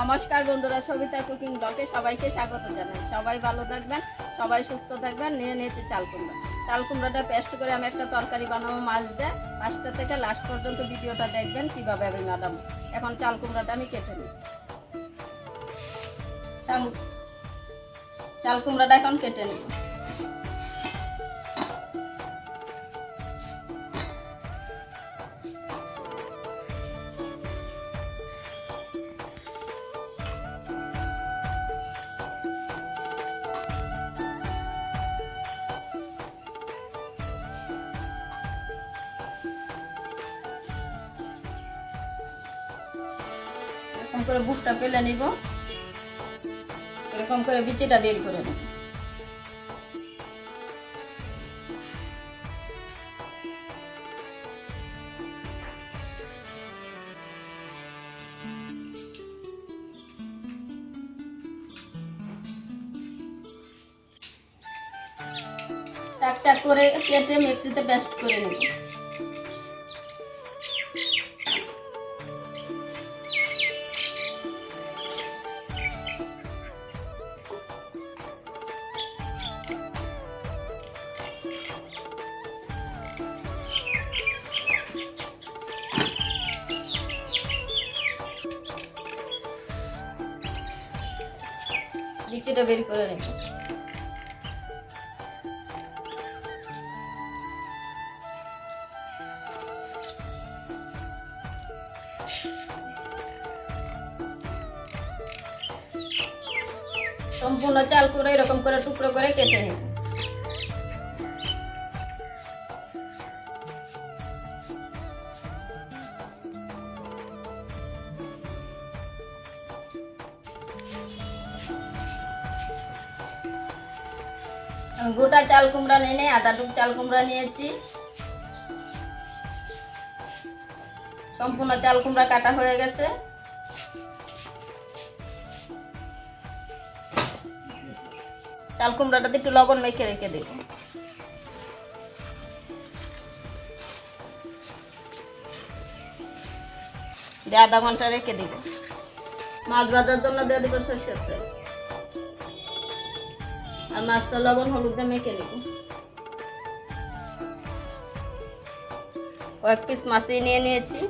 নমস্কার বন্ধুরা, সবিতা কুকিং ব্লকে সবাইকে স্বাগত জানাই। সবাই ভালো থাকবেন, সবাই সুস্থ থাকবেন, নিয়ে নিয়েছি চাল কুমড়া। চাল কুমড়াটা পেস্ট করে আমি একটা তরকারি বানাবো মাছ দেয়। পাঁচটা থেকে লাস্ট পর্যন্ত ভিডিওটা দেখবেন কীভাবে আমি বানাবো। এখন চাল কুমড়াটা আমি কেটে নিই। চাল কুমড়াটা এখন কেটে নিব। এরকম করে বুকটা পেলে নিব। এরকম করে বিচিটা বের করে নেব। চাক চাক করে কেটে মিক্সিতে পেস্ট করে নেব। বিচিটা বের করে নেব। সম্পূর্ণ চাল করে এরকম করে টুকরো করে কেটে নেব। গোটা চাল কুমড়া নিয়ে নেই আধা টুক চাল কুমড়া নিয়েছি। সম্পূর্ণ চাল কুমড়া কাটা হয়ে গেছে। চাল কুমড়াটাতে একটু লবণ মেখে রেখে দেব দিয়ে আধা ঘণ্টা রেখে দিব। মাছ ভাজার জন্য দিয়ে দেবো সর্ষের তেল। আর মাছটা লবণ হলুদ দিয়ে মেখে নিব। কয়েক পিস মাছই নিয়ে নিয়েছি।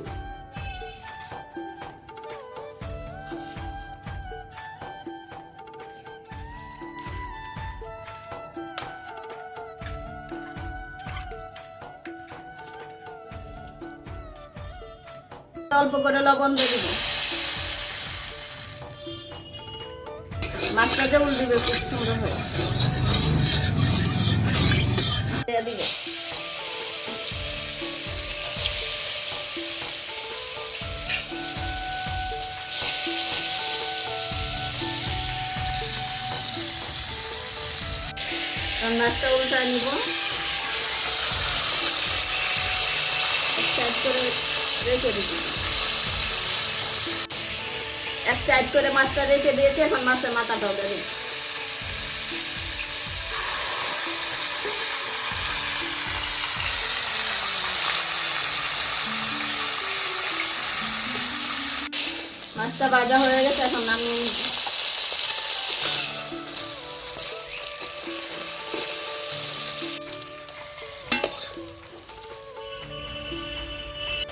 অল্প করে লবণ দিয়ে দিব। মাছটা যেমন দিবে খুব সুন্দর দিব মাছটা উল্টায় নিব। সাইড করে রেখে দিব এক সাইড করে মাছটা রেখে দিয়েছি এখন মাছের মাথাটা দিই মাছটা ভাজা হয়ে গেছে, এখন নামিয়ে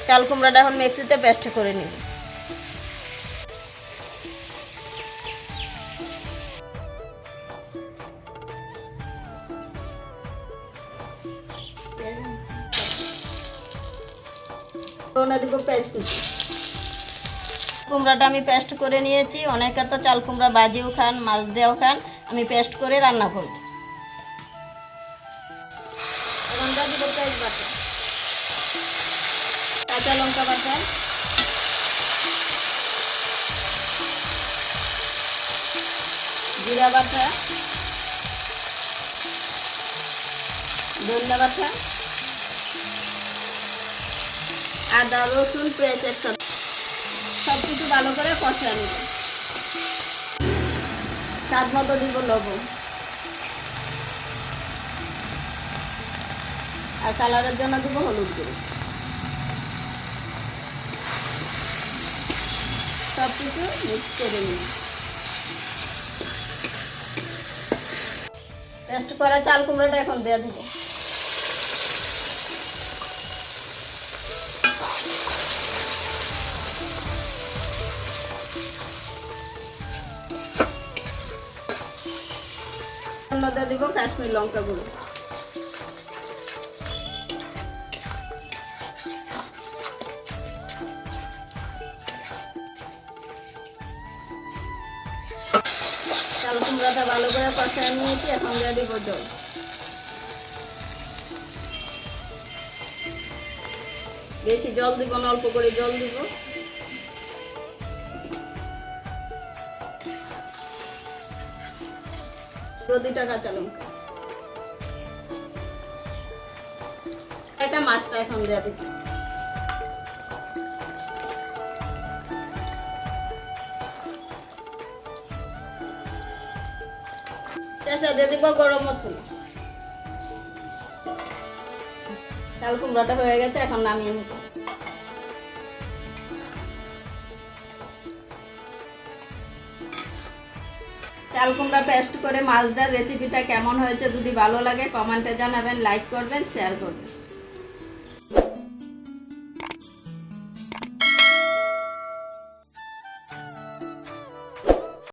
চাল কুমড়াটা এখন মিক্সিতে পেস্ট করে নিব। রোনা দিব পেস্ট কুমড়াটা আমি পেস্ট করে নিয়েছি। অনেকে তো চাল কুমড়া বাজিও খান, মাছ দিয়েও খান। আমি পেস্ট করে রান্না করব। লঙ্কা কাঁচা লঙ্কা বাটা। জিরা বাটা। ধনিয়া বাটা। আদা, রসুন, পেঁয়াজ একসাথে। সব কিছু ভালো করে কষা নিব। স্বাদ মতো দিব লবণ। আর কালারের জন্য দিব হলুদ গুঁড়ো। সব কিছু মিক্স করে নিই পেস্ট করা চাল কুমড়োটা এখন দিয়ে দেবো। মধ্যে দিব, কাশ্মীর লঙ্কা গুঁড়ো। ভালো করে কষায় নিয়েছি, এখন দিব জল বেশি জল দিব না, অল্প করে জল দিব। দুইটা কাঁচা লঙ্কা মাছটা এখন দিয়ে দিচ্ছি শেষে দিয়ে দিব গরম মশলা। চাল কুমড়াটা হয়ে গেছে, এখন নামিয়ে নিব। চাল কুমড়া পেস্ট করে মাছ দেওয়ার রেসিপিটা কেমন হয়েছে যদি ভালো লাগে কমেন্টে জানাবেন লাইক করবেন শেয়ার করবেন।